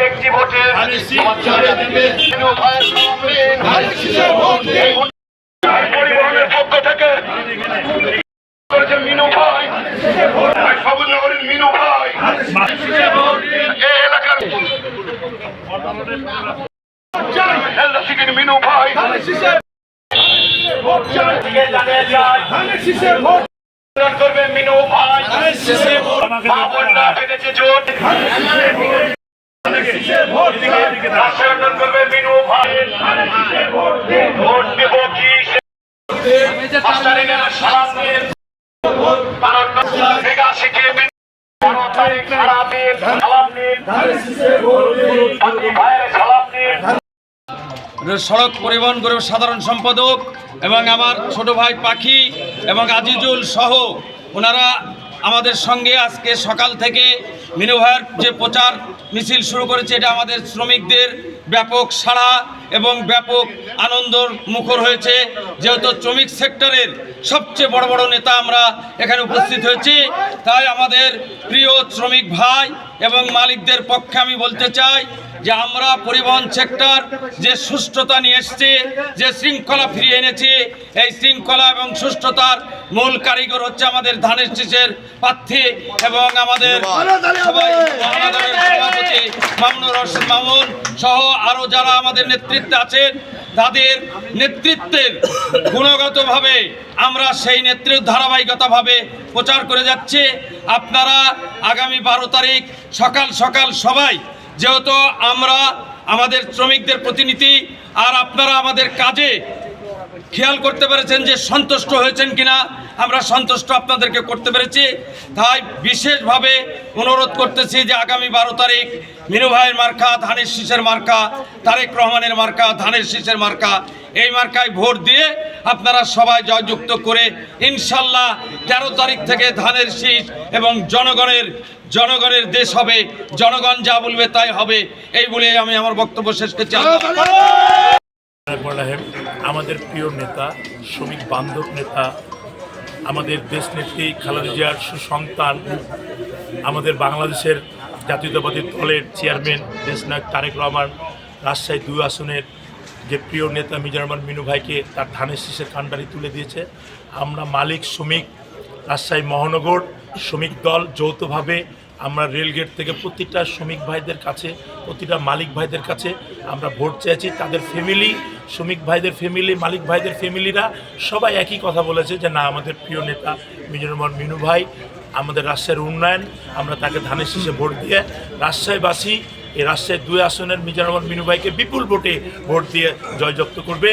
একটি ভোটে পরিবহনের পক্ষ থেকে মিনু ভাই। সবুজনগরের মিনু ভাই এলাকার মিনু ভাই। করবে মিনু ভাই জোট। করবে মিনু ভাই। ভোট দেব কি সড়ক পরিবহন গরিব সাধারণ সম্পাদক এবং আমার ছোট ভাই পাখি এবং আজিজুল সহ ওনারা আমাদের সঙ্গে আজকে সকাল থেকে মিনু ভাইয়ের যে প্রচার মিছিল শুরু করেছে, এটা আমাদের শ্রমিকদের ব্যাপক সাড়া এবং ব্যাপক আনন্দর মুখর হয়েছে। যেহেতু শ্রমিক সেক্টরের সবচেয়ে বড় বড় নেতা আমরা এখানে উপস্থিত হয়েছি, তাই আমাদের প্রিয় শ্রমিক ভাই এবং মালিকদের পক্ষে আমি বলতে চাই যে আমরা পরিবহন সেক্টর যে সুষ্ঠুতা নিয়ে এসছে যে শৃঙ্খলা ফিরিয়ে এনেছি এই শৃঙ্খলা এবং সুষ্ঠুতার মূল কারিগর হচ্ছে আমাদের ধানের শীষের প্রার্থী এবং আমাদের সভাপতি মামুনুর রশিদ মামুন সহ আরও যারা আমাদের নেতৃত্বে আছেন তাদের নেতৃত্বের গুণগতভাবে আমরা সেই নেতৃত্ব ধারাবাহিকতাভাবে প্রচার করে যাচ্ছি। আপনারা আগামী বারো তারিখ সকাল সকাল সবাই যেহেতু আমরা আমাদের শ্রমিকদের প্রতিনিধি আর আপনারা আমাদের কাজে খেয়াল করতে পেরেছেন যে সন্তুষ্ট হয়েছেন কিনা আমরা সন্তুষ্ট আপনাদেরকে করতে পেরেছি। তাই বিশেষভাবে অনুরোধ করতেছি যে আগামী বারো তারিখ মিনু ভাইয়ের মার্কা, ধানের শীষের মার্কা, তারেক রহমানের মার্কা, ধানের শীষের মার্কা, এই মার্কায় ভোট দিয়ে আপনারা সবাই জয়যুক্ত করে ইনশাল্লাহ তেরো তারিখ থেকে ধানের শীষ এবং জনগণের জনগণের দেশ হবে, জনগণ যা বলবে তাই হবে, এই বলে আমি আমার বক্তব্য শেষ করছি। আমাদের প্রিয় নেতা, শ্রমিক বান্ধব নেতা আমাদের দেশনেত্রী খালেদা জিয়ার সুসন্তান, আমাদের বাংলাদেশের জাতীয়তাবাদী দলের চেয়ারম্যান দেশনায়ক তারেক রহমান, রাজশাহী দুই আসনের যে প্রিয় নেতা মিজারমান মিনু ভাইকে তার ধানের শীষের কাণ্ডারি তুলে দিয়েছে। আমরা মালিক, শ্রমিক, রাজশাহী মহানগর, শ্রমিক দল যৌথভাবে আমরা রেলগেট থেকে প্রতিটা শ্রমিক ভাইদের কাছে, প্রতিটা মালিক ভাইদের কাছে আমরা ভোট চেয়েছি। তাদের ফ্যামিলি শ্রমিক ভাইদের ফ্যামিলি মালিক ভাইদের ফ্যামিলিরা সবাই একই কথা বলেছে যে, না, আমাদের প্রিয় নেতা মিজানুর রহমান মিনু ভাই, আমাদের রাজশাহীর উন্নয়ন, আমরা তাকে ধানের শীষে ভোট দিয়ে রাজশাহীবাসী এই রাজশাহী দুই আসনের মিজানুর রহমান মিনু ভাইকে বিপুল ভোটে ভোট দিয়ে জয়যুক্ত করবে।